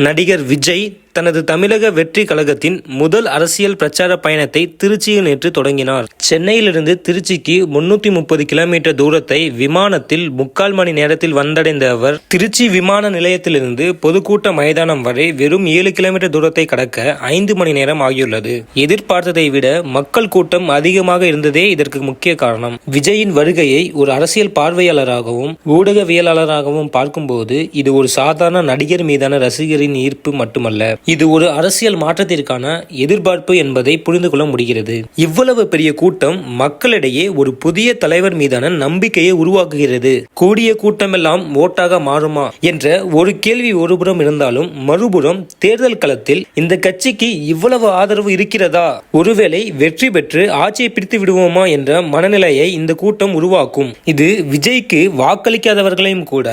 நடிகர் விஜய் தனது தமிழக வெற்றி கழகத்தின் முதல் அரசியல் பிரச்சார பயணத்தை திருச்சியில் நேற்று தொடங்கினார். சென்னையிலிருந்து திருச்சிக்கு முன்னூத்தி முப்பது கிலோமீட்டர் தூரத்தை விமானத்தில் முக்கால் மணி நேரத்தில் வந்தடைந்த அவர் திருச்சி விமான நிலையத்திலிருந்து பொதுக்கூட்ட மைதானம் வரை வெறும் ஏழு கிலோமீட்டர் தூரத்தை கடக்க ஐந்து மணி நேரம் ஆகியுள்ளது. எதிர்பார்த்ததை விட மக்கள் கூட்டம் அதிகமாக இருந்ததே இதற்கு முக்கிய காரணம். விஜயின் வருகையை ஒரு அரசியல் பார்வையாளராகவும் ஊடகவியலாளராகவும் பார்க்கும்போது இது ஒரு சாதாரண நடிகர் மீதான ரசிகரின் ஈர்ப்பு மட்டுமல்ல. இது ஒரு அரசியல் மாற்றத்திற்கான எதிர்பார்ப்பு என்பதை புரிந்து கொள்ள முடிகிறது. இவ்வளவு பெரிய கூட்டம் மக்களிடையே ஒரு புதிய தலைவர் மீதான நம்பிக்கையை உருவாக்குகிறது. கூடிய கூட்டமெல்லாம் ஓட்டாக மாறுமா என்ற ஒரு கேள்வி ஒருபுறம் இருந்தாலும் மறுபுறம் தேர்தல் களத்தில் இந்த கட்சிக்கு இவ்வளவு ஆதரவு இருக்கிறதா? ஒருவேளை வெற்றி பெற்று ஆட்சியை பிடித்து விடுவோமா என்ற மனநிலையை இந்த கூட்டம் உருவாக்கும். இது விஜய்க்கு வாக்களிக்காதவர்களையும் கூட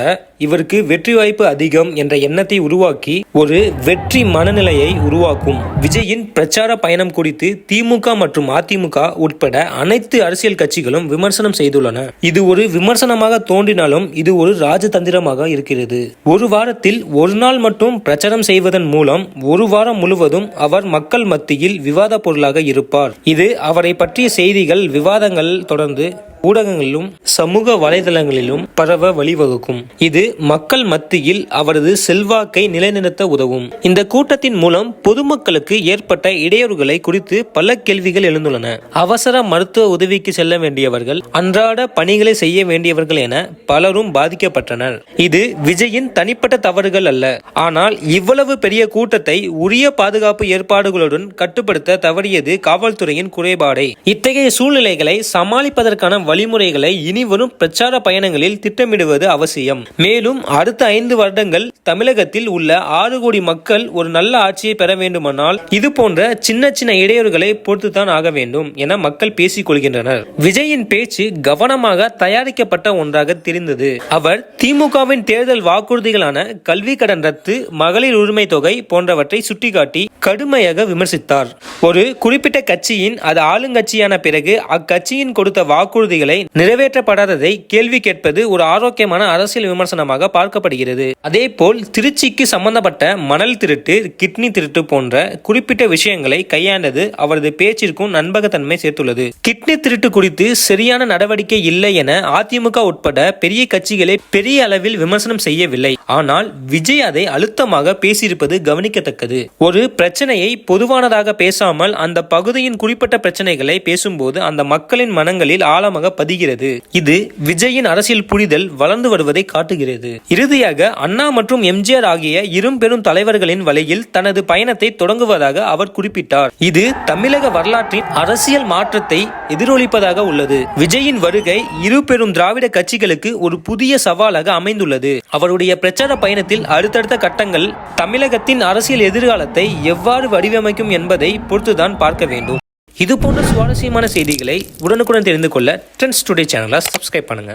இவருக்கு வெற்றி வாய்ப்பு அதிகம் என்ற எண்ணத்தை உருவாக்கி ஒரு வெற்றி மனநிலையை உருவாக்கும். விஜயின் பிரச்சார பயணம் குறித்து திமுக மற்றும் அதிமுக உட்பட அனைத்து அரசியல் கட்சிகளும் விமர்சனம் செய்துள்ளன. இது ஒரு விமர்சனமாக தோன்றினாலும் இது ஒரு ராஜதந்திரமாக இருக்கிறது. ஒரு வாரத்தில் ஒரு நாள் மட்டும் பிரச்சாரம் செய்வதன் மூலம் ஒரு வாரம் முழுவதும் அவர் மக்கள் மத்தியில் விவாத பொருளாக இருப்பார். இது அவரை பற்றிய செய்திகள் விவாதங்கள் தொடர்ந்து ஊடகங்களிலும் சமூக வலைதளங்களிலும் பரவ வழிவகுக்கும். இது மக்கள் மத்தியில் அவரது செல்வாக்கை நிலைநிறுத்த உதவும். இந்த கூட்டத்தின் மூலம் பொதுமக்களுக்கு ஏற்பட்ட இடையூறுகளை குறித்து பல கேள்விகள் எழுந்துள்ளன. அவசர மருத்துவ உதவிக்கு செல்ல வேண்டியவர்கள் அன்றாட பணிகளை செய்ய வேண்டியவர்கள் என பலரும் பாதிக்கப்பட்டனர். இது விஜயின் தனிப்பட்ட தவறுகள் அல்ல. ஆனால் இவ்வளவு பெரிய கூட்டத்தை உரிய பாதுகாப்பு ஏற்பாடுகளுடன் கட்டுப்படுத்த தவறியது காவல்துறையின் குறைபாடே. இத்தகைய சூழ்நிலைகளை சமாளிப்பதற்கான வழிமுறைகளை இனிவரும் பிரச்சார பயணங்களில் திட்டமிடுவது அவசியம். மேலும் அடுத்த ஐந்து வருடங்கள் தமிழகத்தில் உள்ள ஆறு கோடி மக்கள் ஒரு நல்ல ஆட்சியை பெற வேண்டுமானால் இது போன்ற சின்ன சின்ன இடையூறுகளை பொறுத்துத்தான் ஆக வேண்டும் என மக்கள் பேசிக் கொள்கின்றனர் விஜயின் பேச்சு கவனமாக தயாரிக்கப்பட்ட ஒன்றாக தெரிந்தது. அவர் திமுகவின் தேர்தல் வாக்குறுதிகளான கல்வி கடன் ரத்து மகளிர் உரிமை தொகை போன்றவற்றை சுட்டிக்காட்டி கடுமையாக விமர்சித்தார். ஒரு குறிப்பிட்ட கட்சியின் அது ஆளுங்கட்சியான பிறகு அக்கட்சியின் கொடுத்த வாக்குறுதி வாக்குறுதிகளை நிறைவேற்றப்படாததை கேள்வி கேட்பது ஒரு ஆரோக்கியமான அரசியல் விமர்சனமாக பார்க்கப்படுகிறது. அதேபோல் திருச்சிக்கு சம்பந்தப்பட்ட மணல் திருட்டு கிட்னி திருட்டு போன்ற குறிப்பிட்ட விஷயங்களை கையாண்டது அவரது பேச்சிற்கும் நண்பகத்தன்மை சேர்த்துள்ளது. கிட்னி திருட்டு குறித்து சரியான நடவடிக்கை இல்லை என அதிமுக உட்பட பெரிய கட்சிகளை பெரிய அளவில் விமர்சனம் செய்யவில்லை. ஆனால் விஜய் அதை அழுத்தமாக பேசியிருப்பது கவனிக்கத்தக்கது. ஒரு பிரச்சனையை பொதுவானதாக பேசாமல் அந்த பகுதியின் குறிப்பிட்ட பிரச்சனைகளை பேசும்போது அந்த மக்களின் மனங்களில் ஆழமாக பதிகிறது. இது விஜயின் அரசியல் புரிதல் வளர்ந்து வருவதை காட்டுகிறது. இறுதியாக அண்ணா மற்றும் எம்ஜிஆர் ஆகிய இரும் பெரும் தலைவர்களின் வழியில் தனது பயணத்தை தொடங்குவதாக அவர் குறிப்பிட்டார். இது தமிழக வரலாற்றின் அரசியல் மாற்றத்தை எதிரொலிப்பதாக உள்ளது. விஜயின் வருகை இரு பெரும் திராவிட கட்சிகளுக்கு ஒரு புதிய சவாலாக அமைந்துள்ளது. அவருடைய பிரச்சார பயணத்தில் அடுத்தடுத்த கட்டங்கள் தமிழகத்தின் அரசியல் எதிர்காலத்தை எவ்வாறு வடிவமைக்கும் என்பதை பொறுத்துதான் பார்க்க வேண்டும். இது போன்ற சுவாரஸ்யமான செய்திகளை உடனுக்குடன் தெரிந்து கொள்ள ட்ரெண்ட்ஸ் டுடே சேனலை சப்ஸ்கிரைப் பண்ணுங்க.